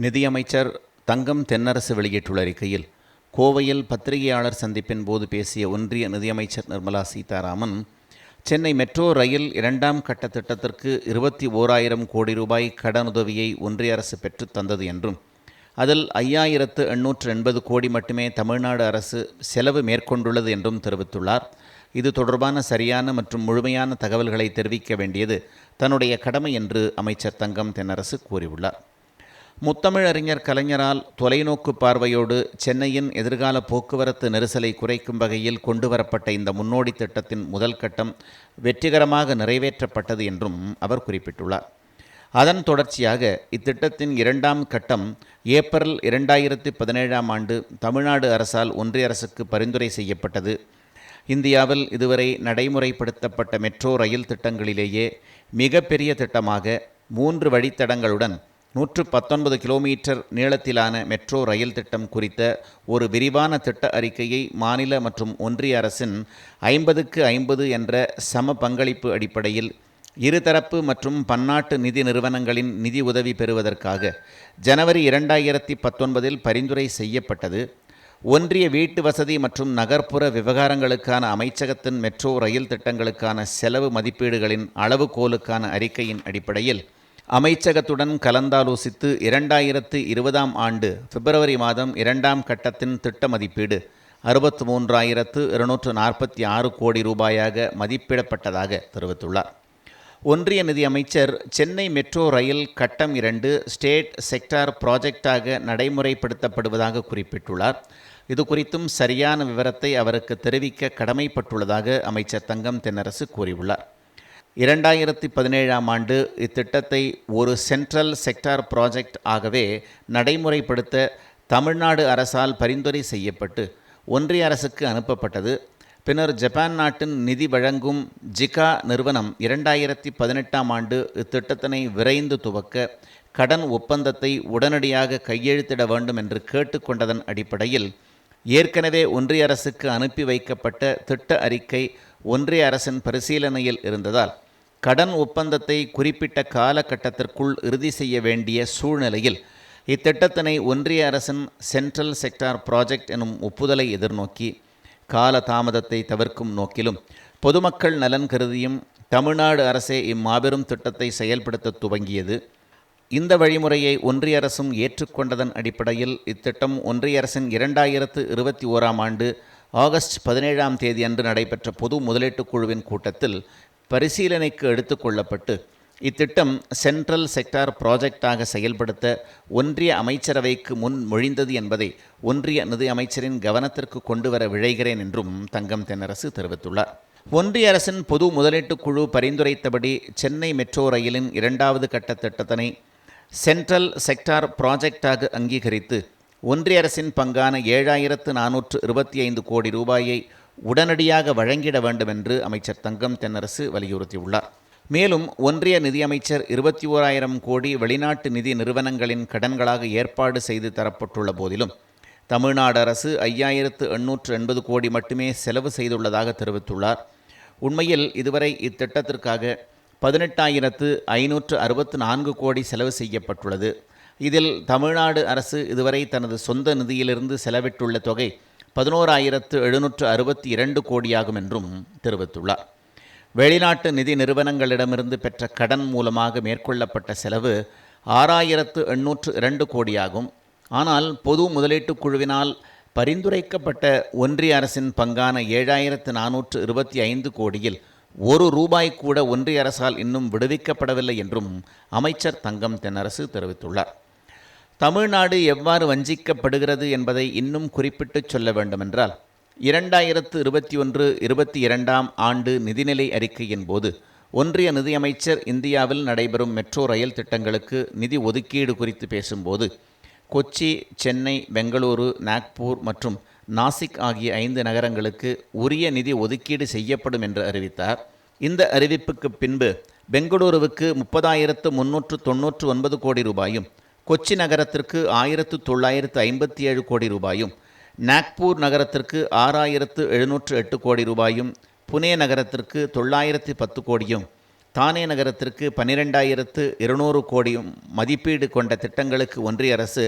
நிதியமைச்சர் தங்கம் தென்னரசு வெளியிட்டுள்ள அறிக்கையில் கோவையில் பத்திரிகையாளர் சந்திப்பின் போது பேசிய ஒன்றிய நிதியமைச்சர் நிர்மலா சீதாராமன் சென்னை மெட்ரோ ரயில் இரண்டாம் கட்ட திட்டத்திற்கு இருபத்தி ஓராயிரம் கோடி ரூபாய் கடனுதவியை ஒன்றிய அரசு பெற்றுத் தந்தது என்றும் அதில் ஐயாயிரத்து எண்ணூற்று எண்பது கோடி மட்டுமே தமிழ்நாடு அரசு செலவு மேற்கொண்டுள்ளது என்றும் தெரிவித்துள்ளார். இது தொடர்பான சரியான மற்றும் முழுமையான தகவல்களை தெரிவிக்க வேண்டியது தன்னுடைய கடமை என்று அமைச்சர் தங்கம் தென்னரசு கூறியுள்ளார். முத்தமிழறிஞர் கலைஞரால் தொலைநோக்கு பார்வையோடு சென்னையின் எதிர்கால போக்குவரத்து நெரிசலை குறைக்கும் வகையில் கொண்டுவரப்பட்ட இந்த முன்னோடி திட்டத்தின் முதல் கட்டம் வெற்றிகரமாக நிறைவேற்றப்பட்டது என்றும் அவர் குறிப்பிட்டுள்ளார். அதன் தொடர்ச்சியாக இத்திட்டத்தின் இரண்டாம் கட்டம் ஏப்ரல் இரண்டாயிரத்தி பதினேழாம் ஆண்டு தமிழ்நாடு அரசால் ஒன்றிய அரசுக்கு பரிந்துரை செய்யப்பட்டது. இந்தியாவில் இதுவரை நடைமுறைப்படுத்தப்பட்ட மெட்ரோ ரயில் திட்டங்களிலேயே மிகப்பெரிய திட்டமாக மூன்று வழித்தடங்களுடன் நூற்று பத்தொன்பது கிலோமீட்டர் நீளத்திலான மெட்ரோ ரயில் திட்டம் குறித்த ஒரு விரிவான திட்ட அறிக்கையை மாநில மற்றும் ஒன்றிய அரசின் ஐம்பதுக்கு ஐம்பது என்ற சம பங்களிப்பு அடிப்படையில் இருதரப்பு மற்றும் பன்னாட்டு நிதி நிறுவனங்களின் நிதி உதவி பெறுவதற்காக ஜனவரி இரண்டாயிரத்தி பத்தொன்பதில் பரிந்துரை செய்யப்பட்டது. ஒன்றிய வீட்டு வசதி மற்றும் நகர்ப்புற விவகாரங்களுக்கான அமைச்சகத்தின் மெட்ரோ ரயில் திட்டங்களுக்கான செலவு மதிப்பீடுகளின் அளவுகோலுக்கான அறிக்கையின் அடிப்படையில் அமைச்சகத்துடன் கலந்தாலோசித்து இரண்டாயிரத்து இருபதாம் ஆண்டு பிப்ரவரி மாதம் இரண்டாம் கட்டத்தின் திட்ட மதிப்பீடு அறுபத்து மூன்றாயிரத்து இருநூற்று நாற்பத்தி ஆறு கோடி ரூபாயாக மதிப்பிடப்பட்டதாக தெரிவித்துள்ளார். ஒன்றிய நிதி அமைச்சர் சென்னை மெட்ரோ ரயில் கட்டம் இரண்டு ஸ்டேட் செக்டார் ப்ராஜெக்டாக நடைமுறைப்படுத்தப்படுவதாக குறிப்பிட்டுள்ளார். இது குறித்தும் சரியான விவரத்தை அவருக்கு தெரிவிக்க கடமைப்பட்டுள்ளதாக அமைச்சர் தங்கம் தென்னரசு கூறியுள்ளார். இரண்டாயிரத்தி பதினேழாம் ஆண்டு இத்திட்டத்தை ஒரு சென்ட்ரல் செக்டார் ப்ராஜெக்ட் ஆகவே நடைமுறைப்படுத்த தமிழ்நாடு அரசால் பரிந்துரை செய்யப்பட்டு ஒன்றிய அரசுக்கு அனுப்பப்பட்டது. பின்னர் ஜப்பான் நாட்டின் நிதி வழங்கும் ஜிகா நிறுவனம் இரண்டாயிரத்தி பதினெட்டாம் ஆண்டு இத்திட்டத்தினை விரைந்து துவக்க கடன் ஒப்பந்தத்தை உடனடியாக கையெழுத்திட வேண்டும் என்று கேட்டுக்கொண்டதன் அடிப்படையில் ஏற்கனவே ஒன்றிய அரசுக்கு அனுப்பி வைக்கப்பட்ட திட்ட அறிக்கை ஒன்றிய அரசின் பரிசீலனையில் இருந்ததால் கடன் ஒப்பந்தத்தை குறிப்பிட்ட காலகட்டத்திற்குள் இறுதி செய்ய வேண்டிய சூழ்நிலையில் இத்திட்டத்தினை ஒன்றிய அரசின் சென்ட்ரல் செக்டார் ப்ராஜெக்ட் எனும் ஒப்புதலை எதிர்நோக்கி கால தாமதத்தை தவிர்க்கும் நோக்கிலும் பொதுமக்கள் நலன் கருதியும் தமிழ்நாடு அரசே இம்மாபெரும் திட்டத்தை செயல்படுத்த துவங்கியது. இந்த வழிமுறையை ஒன்றிய அரசும் ஏற்றுக்கொண்டதன் அடிப்படையில் இத்திட்டம் ஒன்றிய அரசின் இரண்டாயிரத்து இருபத்தி ஓராம் ஆண்டு ஆகஸ்ட் பதினேழாம் தேதி அன்று நடைபெற்ற பொது முதலீட்டுக் குழுவின் கூட்டத்தில் பரிசீலனைக்கு எடுத்துக்கொள்ளப்பட்டு இத்திட்டம் சென்ட்ரல் செக்டார் ப்ராஜெக்டாக செயல்படுத்த ஒன்றிய அமைச்சரவைக்கு முன் மொழிந்தது என்பதை ஒன்றிய நிதி அமைச்சரின் கவனத்திற்கு கொண்டு வர விழைகிறேன் என்றும் தங்கம் தென்னரசு தெரிவித்துள்ளார். ஒன்றிய அரசின் பொது முதலீட்டுக் குழு பரிந்துரைத்தபடி சென்னை மெட்ரோ ரயிலின் இரண்டாவது கட்ட திட்டத்தினை சென்ட்ரல் செக்டார் ப்ராஜெக்டாக அங்கீகரித்து ஒன்றிய அரசின் பங்கான ஏழாயிரத்து நானூற்று இருபத்தி ஐந்து கோடி ரூபாயை உடனடியாக வழங்கிட வேண்டும் என்று அமைச்சர் தங்கம் தென்னரசு வலியுறுத்தியுள்ளார். மேலும் ஒன்றிய நிதியமைச்சர் இருபத்தி ஓராயிரம் கோடி வெளிநாட்டு நிதி நிறுவனங்களின் கடன்களாக ஏற்பாடு செய்து தரப்பட்டுள்ள போதிலும் தமிழ்நாடு அரசு ஐயாயிரத்து எண்ணூற்று எண்பது கோடி மட்டுமே செலவு செய்துள்ளதாக தெரிவித்துள்ளார். உண்மையில் இதுவரை இத்திட்டத்திற்காக பதினெட்டாயிரத்து ஐநூற்று அறுபத்து நான்கு கோடி செலவு செய்யப்பட்டுள்ளது. இதில் தமிழ்நாடு அரசு இதுவரை தனது சொந்த நிதியிலிருந்து செலவிட்டுள்ள தொகை பதினோராயிரத்து எழுநூற்று அறுபத்தி இரண்டு கோடியாகும் என்றும் தெரிவித்துள்ளார். வெளிநாட்டு நிதி நிறுவனங்களிடமிருந்து பெற்ற கடன் மூலமாக மேற்கொள்ளப்பட்ட செலவு ஆறாயிரத்து எண்ணூற்று இரண்டு கோடியாகும். ஆனால் பொது முதலீட்டுக் குழுவினால் பரிந்துரைக்கப்பட்ட ஒன்றிய அரசின் பங்கான ஏழாயிரத்து நானூற்று இருபத்தி ஐந்து கோடியில் ஒரு ரூபாய் கூட ஒன்றிய அரசால் இன்னும் விடுவிக்கப்படவில்லை என்றும் அமைச்சர் தங்கம் தென்னரசு தெரிவித்துள்ளார். தமிழ்நாடு எவ்வாறு வஞ்சிக்கப்படுகிறது என்பதை இன்னும் குறிப்பிட்டு சொல்ல வேண்டுமென்றால் இரண்டாயிரத்து இருபத்தி ஒன்று இருபத்தி இரண்டாம் ஆண்டு நிதிநிலை அறிக்கையின் போது ஒன்றிய நிதியமைச்சர் இந்தியாவில் நடைபெறும் மெட்ரோ ரயில் திட்டங்களுக்கு நிதி ஒதுக்கீடு குறித்து பேசும்போது கொச்சி சென்னை பெங்களூரு நாக்பூர் மற்றும் நாசிக் ஆகிய ஐந்து நகரங்களுக்கு உரிய நிதி ஒதுக்கீடு செய்யப்படும் என்று அறிவித்தார். இந்த அறிவிப்புக்கு பின்பு பெங்களூருவுக்கு முப்பதாயிரத்து முன்னூற்று தொன்னூற்று ஒன்பது கோடி ரூபாயும் கொச்சி நகரத்திற்கு ஆயிரத்து தொள்ளாயிரத்து ஐம்பத்தி ஏழு கோடி ரூபாயும் நாக்பூர் நகரத்திற்கு ஆறாயிரத்து எழுநூற்று எட்டு கோடி ரூபாயும் புனே நகரத்திற்கு தொள்ளாயிரத்தி பத்து கோடியும் தானே நகரத்திற்கு பன்னிரெண்டாயிரத்து இருநூறு கோடியும் மதிப்பீடு கொண்ட திட்டங்களுக்கு ஒன்றிய அரசு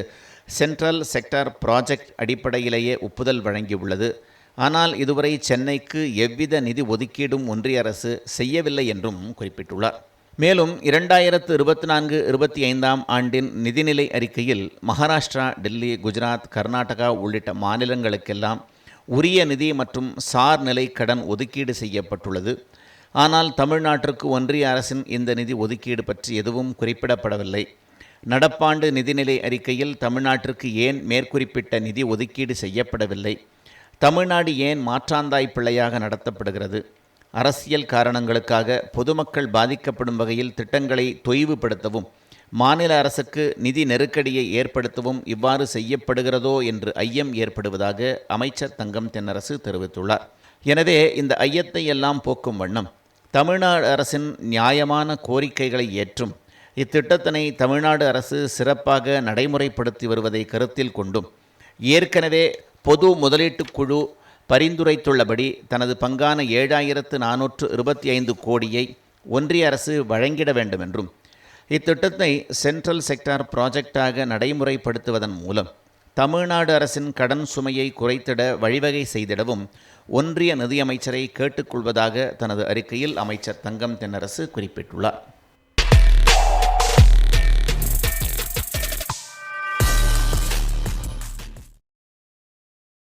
சென்ட்ரல் செக்டார் ப்ராஜெக்ட் அடிப்படையிலேயே ஒப்புதல் வழங்கியுள்ளது. ஆனால் இதுவரை சென்னைக்கு எவ்வித நிதி ஒதுக்கீடும் ஒன்றிய அரசு செய்யவில்லை என்றும் குறிப்பிட்டுள்ளார். மேலும் இரண்டாயிரத்து இருபத்தி நான்கு இருபத்தி ஐந்தாம் ஆண்டின் நிதிநிலை அறிக்கையில் மகாராஷ்டிரா டெல்லி குஜராத் கர்நாடகா உள்ளிட்ட மாநிலங்களுக்கெல்லாம் உரிய நிதி மற்றும் சார்நிலை கடன் ஒதுக்கீடு செய்யப்பட்டுள்ளது. ஆனால் தமிழ்நாட்டிற்கு ஒன்றிய அரசின் இந்த நிதி ஒதுக்கீடு பற்றி எதுவும் குறிப்பிடப்படவில்லை. நடப்பாண்டு நிதிநிலை அறிக்கையில் தமிழ்நாட்டிற்கு ஏன் மேற்குறிப்பிட்ட நிதி ஒதுக்கீடு செய்யப்படவில்லை? தமிழ்நாடு ஏன் மாற்றாந்தாய் பிள்ளையாக நடத்தப்படுகிறது? அரசியல் காரணங்களுக்காக பொதுமக்கள் பாதிக்கப்படும் வகையில் திட்டங்களை தொய்வுபடுத்தவும் மாநில அரசுக்கு நிதி நெருக்கடியை ஏற்படுத்தவும் இவ்வாறு செய்யப்படுகிறதோ என்று ஐயம் ஏற்படுவதாக அமைச்சர் தங்கம் தென்னரசு தெரிவித்துள்ளார். எனவே இந்த ஐயத்தை எல்லாம் போக்கும் வண்ணம் தமிழ்நாடு அரசின் நியாயமான கோரிக்கைகளை ஏற்றும் இத்திட்டத்தினை தமிழ்நாடு அரசு சிறப்பாக நடைமுறைப்படுத்தி வருவதை கருத்தில் கொண்டும் ஏற்கனவே பொது முதலீட்டுக் குழு பரிந்துரைத்துள்ளபடி தனது பங்கான ஏழாயிரத்து நானூற்று இருபத்தி ஐந்து கோடியை ஒன்றிய அரசு வழங்கிட வேண்டும் என்றும் இத்திட்டத்தை சென்ட்ரல் செக்டார் ப்ராஜெக்டாக நடைமுறைப்படுத்துவதன் மூலம் தமிழ்நாடு அரசின் கடன் சுமையை குறைத்திட வழிவகை செய்திடவும் ஒன்றிய நிதியமைச்சரை கேட்டுக்கொள்வதாக தனது அறிக்கையில் அமைச்சர் தங்கம் தென்னரசு குறிப்பிட்டுள்ளார்.